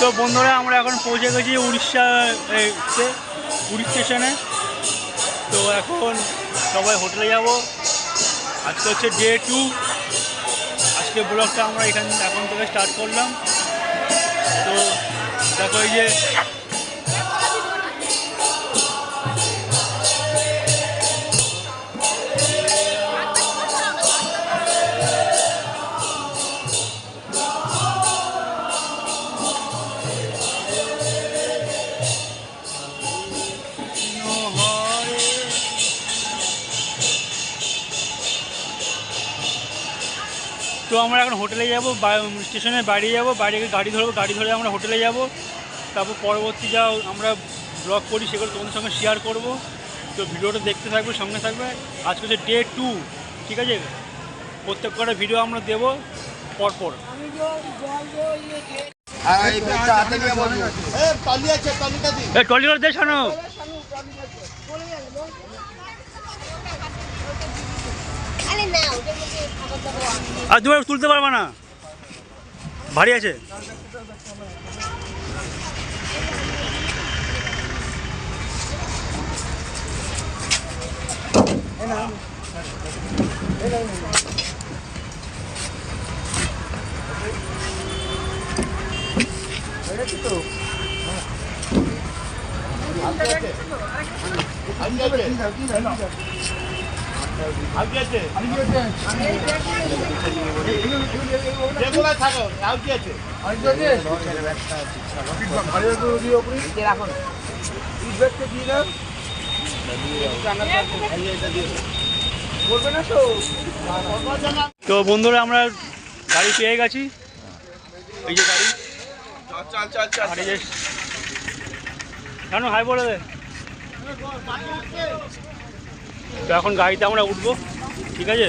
তো বন্ধুরা, আমরা এখন পৌঁছে গেছি উড়িষ্যা পুরী স্টেশনে। তো এখন সবাই হোটেলে যাব। আজকে হচ্ছে ডে টু। আজকে ব্লগটা আমরা এখান, এখন থেকে স্টার্ট করলাম। তো দেখো এই যে তো আমরা এখন হোটেলে যাব স্টেশনে বাইরে যাব বাইরে গিয়ে গাড়ি ধরবো গাড়ি ধরে আমরা হোটেলে যাব। তারপর পরবর্তী যা আমরা ব্লগ করি সেগুলো তোমাদের সঙ্গে শেয়ার করব। তো ভিডিওটা দেখতে থাকবে সঙ্গে থাকবে। আজকে হচ্ছে ডে টু ঠিক আছে? প্রত্যেক কটা ভিডিও আমরা দেবো পরপর। এই পেটটা হাতে নিয়ে বলব এ টলিগড় দে শোনো আরে তুমি তুলতে পারবে না। ভারী আছে। তো বন্ধুরা আমরা গাড়ি পেয়ে গেছি। যে গাড়ি। চল চল কেন হাই বলে দে? তো এখন গাড়িতে আমরা উঠবো, ঠিক আছে?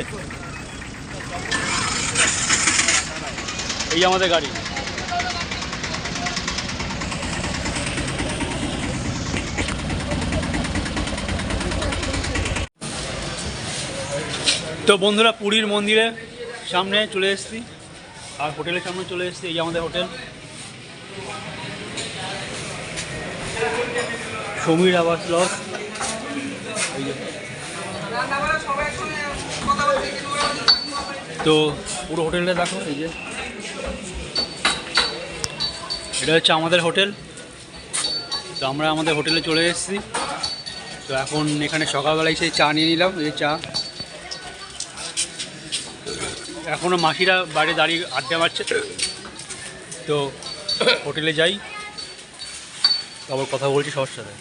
এই আমাদের গাড়ি। তো বন্ধুরা, পুরীর মন্দিরে সামনে চলে এসছি, আর হোটেলের সামনে চলে এসেছি, এই আমাদের হোটেল। সমীর আবাস লস এই যে। তো পুরো হোটেলটা দেখো, এই যে। এটা হচ্ছে আমাদের হোটেল। তো আমরা আমাদের হোটেলে চলে এসেছি। তো এখন এখানে সকালবেলায় সেই চা নিয়ে নিলাম, এই চা। এখনও মাসিরা বাইরে দাঁড়িয়ে আড্ডা মারছে। তো হোটেলে যাই। আবার কথা বলছি সবার সাথে।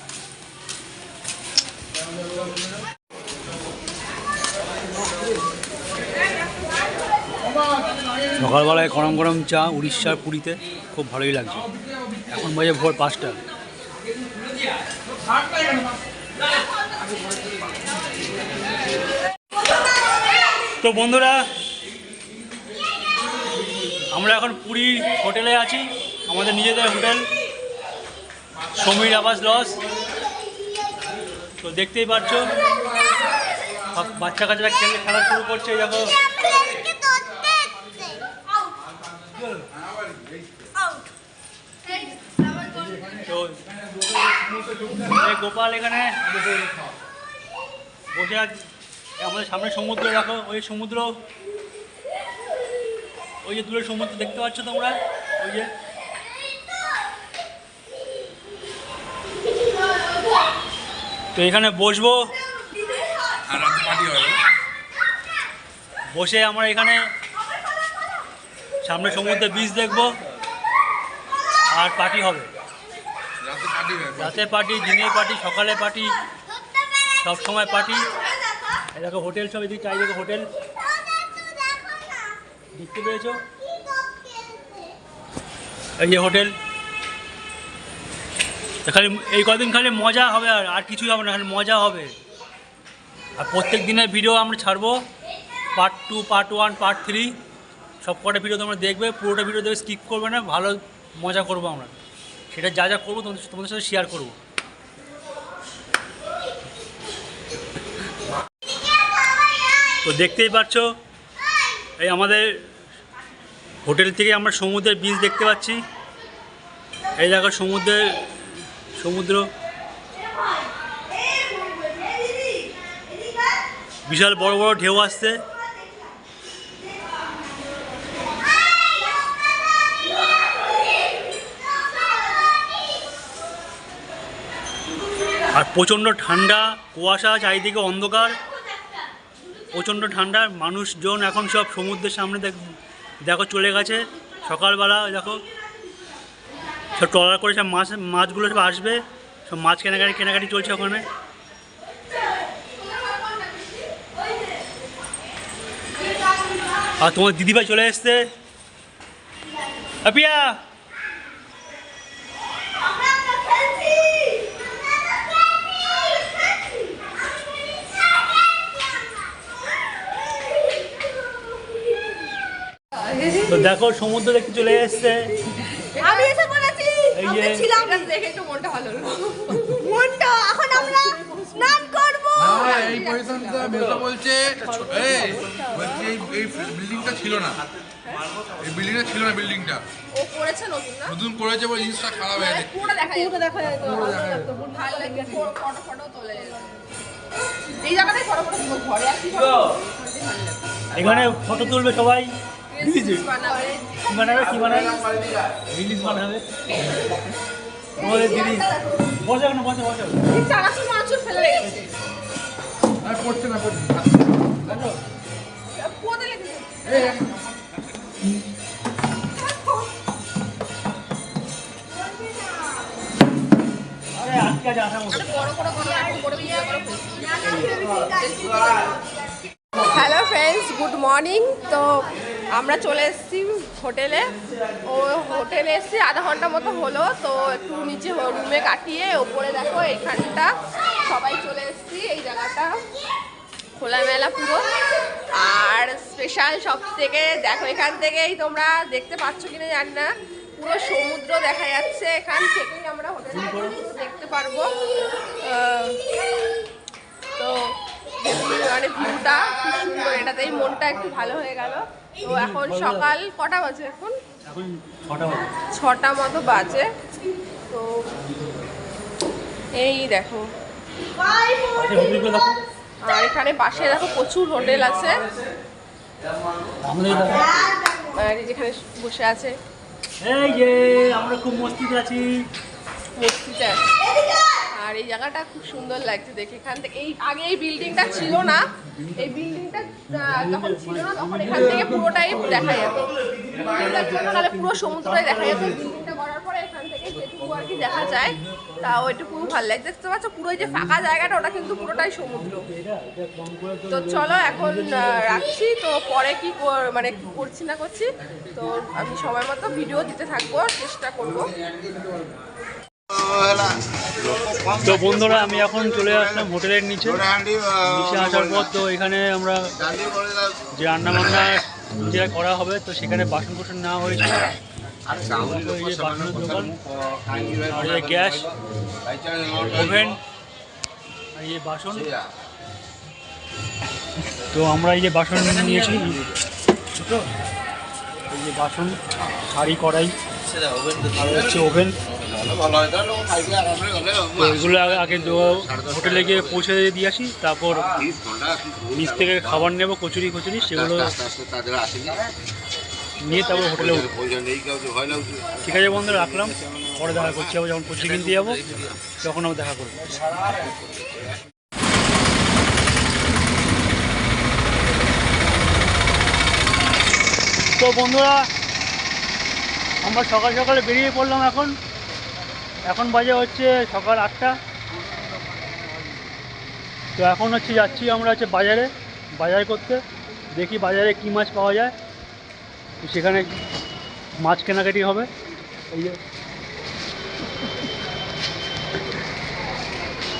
সকালবেলায় গরম গরম চা উড়িষ্যার পুরীতে, খুব ভালোই লাগছে। এখন বাজে ভোর পাঁচটা। তো বন্ধুরা, আমরা এখন পুরী হোটেলে আছি, আমাদের নিজেদের হোটেল, সমীর আবাস লস তো দেখতেই পাচ্ছ বাচ্চা কাচ্চারা খেলে খেলা শুরু করছে, দেখো। গোপাল এখানে। বসে আছে আমাদের সামনে সমুদ্র দেখো ওই সমুদ্র। ওই যে দূরে সমুদ্র দেখতে পাচ্ছ তোমরা? ওই যে। তো এখানে বসবো। বসে আমরা এখানে সামনে সমুদ্রে বীজ দেখব। আর পার্টি হবে। রাতে পার্টি দিনে পার্টি সকালে পার্টি সব সময় পার্টি দেখো হোটেল সব এদিকে, চারিদিকে হোটেল। দেখতে পেয়েছ? এই যে হোটেল। খালি, এই কদিন খালি মজা হবে আর আর কিছুই হবে না, খালি মজা হবে। আর প্রত্যেক দিনের ভিডিও আমরা ছাড়বো। Part two part one part three সব কটা ভিডিও তোমরা দেখবে, পুরোটা ভিডিও দেখবে স্কিপ করবে না, ভালো মজা করব আমরা। সেটা যা যা করব, তোমাদের তোমাদের সাথে শেয়ার করব। তো দেখতেই পাচ্ছ, এই আমাদের হোটেল থেকে আমরা সমুদ্রের বীজ দেখতে পাচ্ছি। এই দেখো সমুদ্রের সমুদ্র। বিশাল বড় বড় ঢেউ আসছে। আর প্রচণ্ড ঠান্ডা, কুয়াশা, চারিদিকে অন্ধকার। প্রচণ্ড ঠান্ডা, মানুষজন এখন সব সমুদ্রের সামনে দেখ- দেখো চলে গেছে। সকালবেলা দেখো, সব ট্রলার করে সব মাছ, মাছগুলো সব আসবে। সব মাছ কেনাকাটি কেনাকাটি চলছে ওখানে। আর তোমার দিদিভাই চলে এসছে। আপিয়া! তো দেখো সমুদ্র দেখতে চলে এসছে। আমি এসে বলেছি আমরা ছিলাম। এটা দেখে একটু মনটা ভালো হলো। মনটা এখন আমরা স্নান করব। না, এই পজিশনটা মেয়েটা বলছে এই বলছি এই এই বিল্ডিংটা ছিল না। এই বিল্ডিংটা ছিল না বিল্ডিংটা ও করেছে নতুন না? নতুন করেছে বলে জিনিসটা খারাপ হয়ে গেছে। পুরো দেখা যায়। পুরো দেখা যায় তো। ভালো লাগে। ফটো ফটো তোলে। এই জায়গাটায় ফটো ফটো ঘরে আসি এখানে ফটো তুলবে সবাই। বানাবে কি বানাবে রিলিজ বানাবে তোমাদের দিদি বসে না বসে বসে চানাচুর মানাচুর ফেলে রেখেছে আর পড়ছে না পড়ছে পোতে লেগেছে এই আরে আজকে আজ আসার মতো বড় বড় করো ভিডিও করো হ্যালো ফ্রেন্ডস গুড মর্নিং তো আমরা চলে এসেছি হোটেলে। ও হোটেলে এসেছি আধা ঘণ্টা মতো হলো। তো একটু নিচে রুমে কাটিয়ে ওপরে দেখো এইখানটা সবাই চলে এসেছি। এই জায়গাটা খোলামেলা পুরো। আর স্পেশাল সব থেকে দেখো এখান থেকেই তোমরা দেখতে পাচ্ছ কিনা জানি না। পুরো সমুদ্র দেখা যাচ্ছে। এখান থেকেই আমরা হোটেলে দেখতে পারব। তো মানে ভিউটা খুব সুন্দর। এটাতেই মনটা একটু ভালো হয়ে গেল। তো এখন সকাল কটা বাজে এখন? ছটা মতো বাজে। তো এই দেখো। আর এখানে পাশে দেখো প্রচুর হোটেল আছে। যেখানে বসে আছে। এই যে আমরা খুব মস্তিতে আছি। বস্তিতে আছে। আর এই জায়গাটা খুব সুন্দর লাগছে দেখে। এখান থেকে এই আগে এই বিল্ডিংটা ছিল না, এই বিল্ডিংটা যখন ছিল না, তখন এখান থেকে পুরোটাই দেখা যেত। তাহলে পুরো সমুদ্রটাই দেখা যেত। বিল্ডিংটা করার পরে এখান থেকে যেটুকু আর কি দেখা যায়, তাও এটুকু ভালো লাগে দেখতে পাচ্ছ, পুরো যে ফাঁকা জায়গাটা, ওটা কিন্তু পুরোটাই সমুদ্র। তো চলো এখন রাখছি। তো পরে কি মানে করছি না করছি, তো আমি সময় মতো ভিডিও দিতে থাকব, চেষ্টা করব। তো বন্ধুরা, আমি এখন চলে আসলাম হোটেলের নিচে। নিচে আসার পর তো এখানে আমরা যে রান্না বান্না যেটা করা হবে, তো সেখানে বাসন কোসন নেওয়া হয়েছে। গ্যাস, ওভেন বাসন। তো আমরা এই যে বাসন নিয়েছি। এই যে বাসন, শাড়ি, কড়াই, আর হচ্ছে ওভেন। তো এগুলো আগে হোটেলে গিয়ে পৌঁছে দিয়ে আসি তারপর নিচ থেকে খাবার নেব কচুরি কচুরি সেগুলো নিয়ে তারপর হোটেলে ঠিক আছে বন্ধু রাখলাম। পরে দেখা করছি আবার যখন কচুরি কিনতে যাব তখন আবার দেখা করব। তো বন্ধুরা আমরা সকাল সকালে বেরিয়ে পড়লাম এখন। এখন বাজে হচ্ছে সকাল আটটা। তো এখন হচ্ছে যাচ্ছি আমরা হচ্ছে বাজারে, বাজার করতে। দেখি বাজারে কী মাছ পাওয়া যায়। তো সেখানে মাছ কেনাকাটি হবে। এই যে।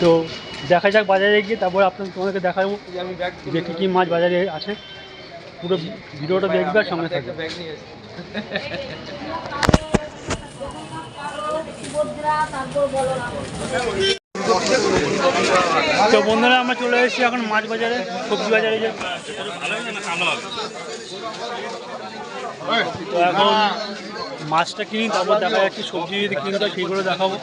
তো দেখা যাক বাজারে গিয়ে, তারপর আপনার তোমাদেরকে দেখাবো যে কী কী মাছ বাজারে আছে। পুরো ভিডিওটা দেখবে সঙ্গে থাকবে। তো বন্ধুরা, আমরা চলে এসেছি এখন মাছ বাজারে, সবজি বাজারে যে। তো এখন মাছটা কিনি, তারপর দেখা যাচ্ছে সবজি যদি কিনতে হয়, সেইগুলো দেখাবো।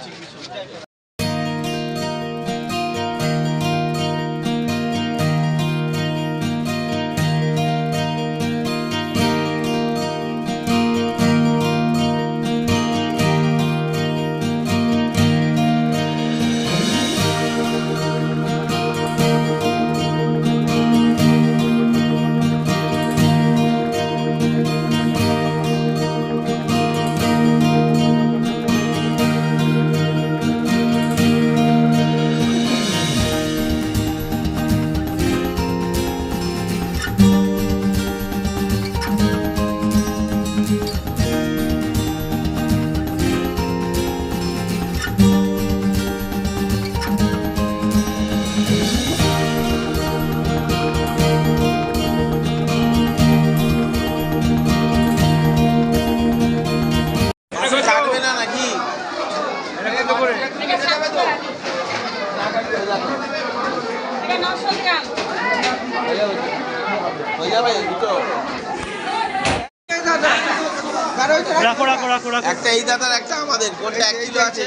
একটা এই দাদার একটা আমাদের কোনটা এক কিলো আছে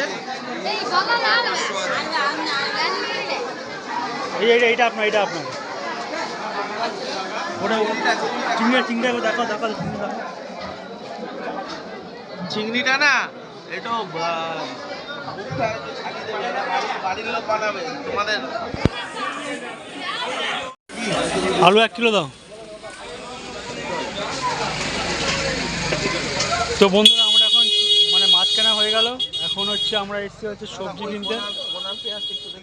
এই এইটা এইটা আপনার এটা আপনার ওটা চিংড়ি চিংড়ি দেখো দেখো চিংড়ি চিংড়িটা না তোমাদের আলু এক কিলো দাও তো বন্ধুরা আমরা এখন মানে মাছ কেনা হয়ে গেল এখন হচ্ছে আমরা এসছি হচ্ছে সবজি কিনতে।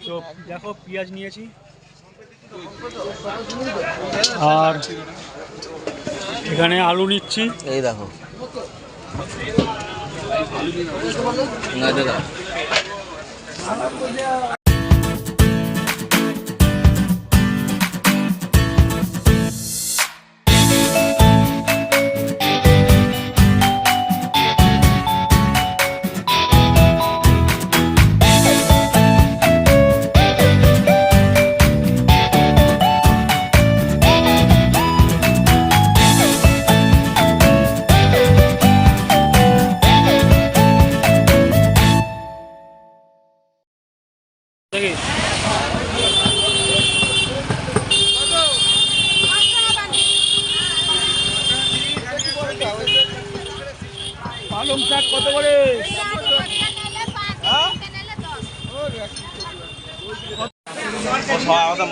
তো দেখো, পেঁয়াজ নিয়েছি। আর এখানে আলু নিচ্ছি। এই দেখো।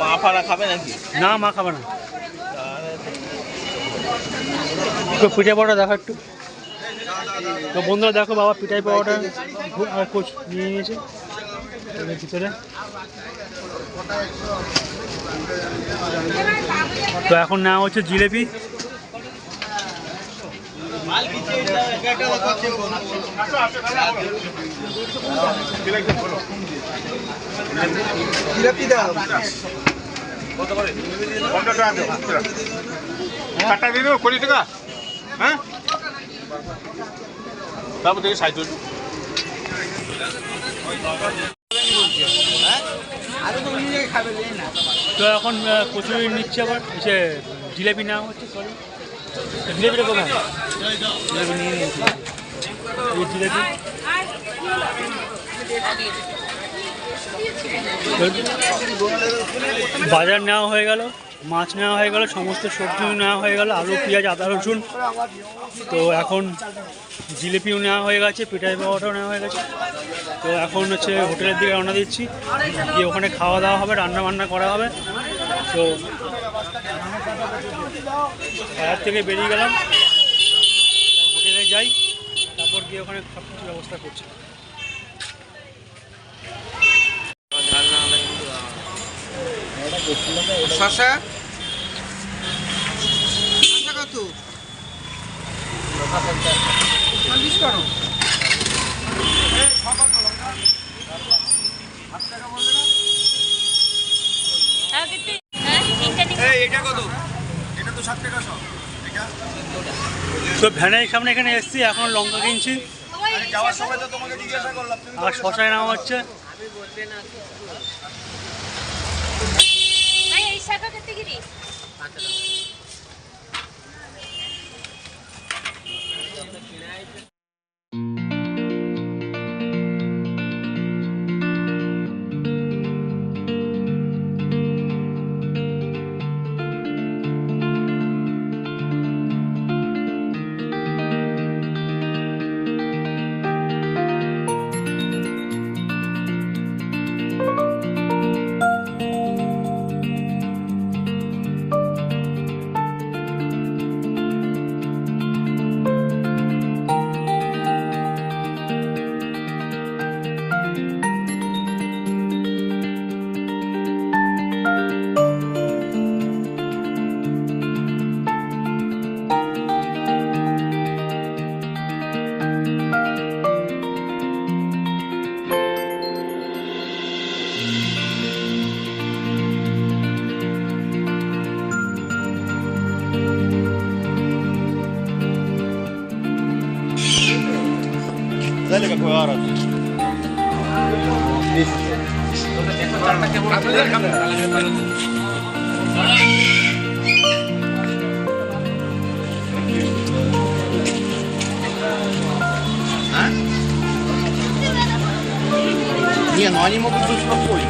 মা ফাড়া খাবে না, মা খাবে না। একটু পিঠে পাওয়াটা দেখো একটু। তো বন্ধুরা দেখো বাবা পিঠাই পাওয়াটা কোচ নিয়ে নিয়েছে। ভিতরে। তো এখন নেওয়া হচ্ছে জিলেপি। চারটা দিয়ে দেবো কুড়ি টাকা হ্যাঁ তারপর থেকে সাইজ তো এখন কচুরি নিচ্ছে আবার সে জিলেপি নেওয়া হচ্ছে সরি জিলেপিটা কোথায়? বাজার নেওয়া হয়ে গেল, মাছ নেওয়া হয়ে গেল, সমস্ত সবজি নেওয়া হয়ে গেল, আলু, পেঁয়াজ, আদা, রসুন। তো এখন জিলিপিও নেওয়া হয়ে গেছে, পিঠাই পাওয়াটাও নেওয়া হয়ে গেছে। তো এখন হচ্ছে হোটেলের দিকে রওনা দিচ্ছি। গিয়ে ওখানে খাওয়া দাওয়া হবে, রান্না বান্না করা হবে। তো বাজার থেকে বেরিয়ে গেলাম। হোটেলে যাই তারপর গিয়ে ওখানে সব কিছু ব্যবস্থা করছি। শশা? শশা কত? এটা কত? এটা তো ষাট টাকা সব। তো ভ্যানের সামনে এখানে এসছি এখন লঙ্কা কিনছি। আর শশায় নাম হচ্ছে Не, ну они могут быть спокойны.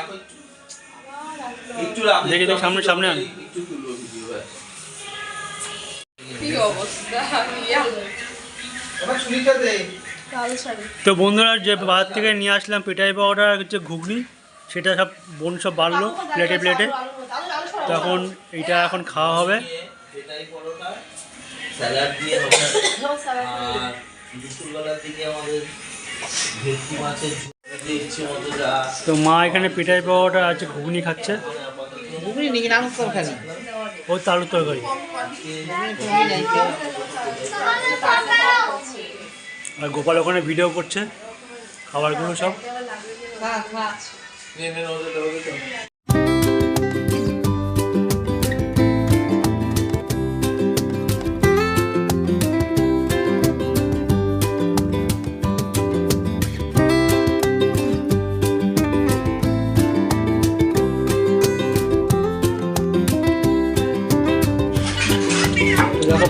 রাখো একটু। একটু রাখো দেখি, দেখি, সামনে, সামনে আন। একটু তুলবো ভিডিও ব্যাস কি অবস্থা? এবার সুনিতা দে। তো বন্ধুরা যে বাজার থেকে নিয়ে আসলাম পেটাই পাউডার আর হচ্ছে ঘুগনি সেটা সব বোন সব বাড়লো প্লেটে প্লেটে। তখন এটা এখন খাওয়া হবে। স্যালাড দিয়ে হবে। আর দুপুরবেলার দিকে আমাদের ভেটকি মাছের তো মা এখানে পিঠাই পাওয়াটা আছে ঘুগনি খাচ্ছে। ও তালু তরকারি। আর গোপাল ওখানে ভিডিও করছে খাবারগুলো সব।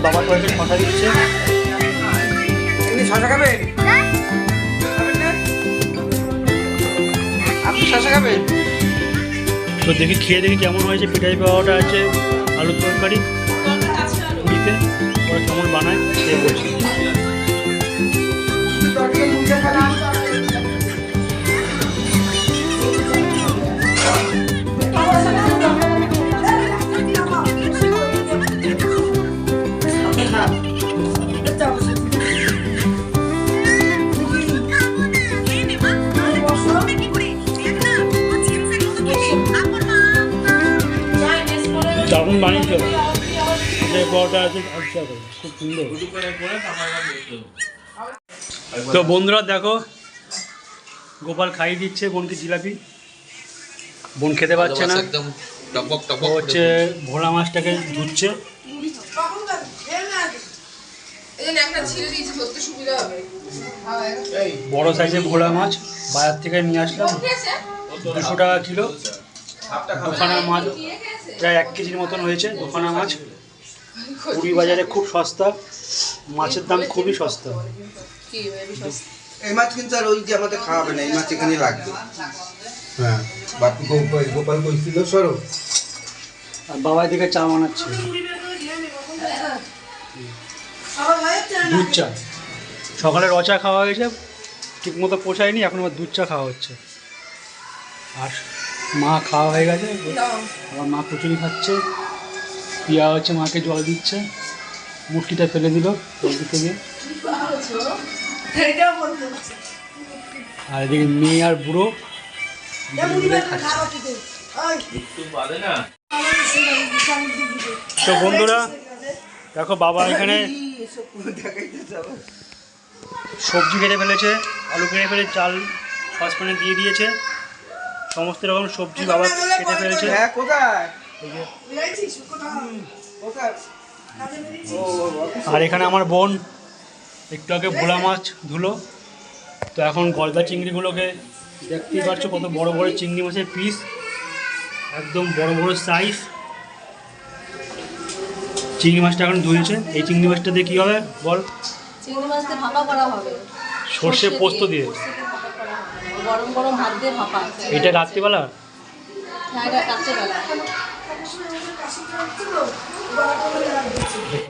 বাবা কয়েকটি কথা দিচ্ছে। শশা খাবেন? খাবেন আপনি শশা খাবেন? তো দেখি খেয়ে দেখি কেমন হয়েছে পিঠাই পাওয়াটা আছে আলুর তরকারি। পুরীতে ওরা কেমন বানায় সে বলছে আছে আচ্ছা খুব সুন্দর। তো বন্ধুরা দেখো গোপাল খাইয়ে দিচ্ছে বোনকে জিলাপি। বোন খেতে পারছে না। একদম হচ্ছে ভোলা মাছটাকে ধুচ্ছে। বড় সাইজের ভোলা মাছ বাজার থেকে নিয়ে আসলাম। দুশো টাকা কিলো। দুখানা মাছ প্রায় এক কেজির মতন হয়েছে দুখানা মাছ। পুরী বাজারে খুব সস্তা মাছের দাম খুবই সস্তা। এই মাছ কিন্তু আর ওই যে আমাদের খাওয়াবে না এই মাছ এখানে লাগবে হ্যাঁ। বাপু গোপাল গোপাল কইছিল সরো। আর বাবা দিকে চা বানাচ্ছে। দুধ চা। সকালে রচা খাওয়া হয়েছে ঠিক মতো পোষায়নি এখন আবার দুধ চা খাওয়া হচ্ছে। আর মা খাওয়া হয়ে গেছে। আবার মা কচুরি খাচ্ছে পিয়া হচ্ছে মাকে জল দিচ্ছে মুটকিটা ফেলে দিল থেকে আর এদিকে মেয়ে আর বুড়ো তো বন্ধুরা দেখো বাবা এখানে সবজি কেটে ফেলেছে আলু কেটে ফেলে চাল সসপ্যানে দিয়ে দিয়েছে। সমস্ত রকম সবজি বাবা কেটে ফেলেছে। হ্যাঁ আর এখানে আমার বোন একটু আগে ভোলা মাছ ধুলো। তো এখন গলদা চিংড়িগুলোকে দেখতেই পাচ্ছ কত বড় বড় চিংড়ি মাছের পিস একদম বড় বড় সাইজ চিংড়ি মাছটা এখন ধুয়েছে এই চিংড়ি মাছটা দিয়ে কী হবে বল? চিংড়ি মাছ দিয়ে ভাপা করা হবে। সর্ষে পোস্ত দিয়ে সর্ষে দিয়ে ভাপা করা হবে। গরম গরম হাত দিয়ে ভাপা। এটা রাত্রিবেলা? হ্যাঁ এটা রাত্রেবেলা।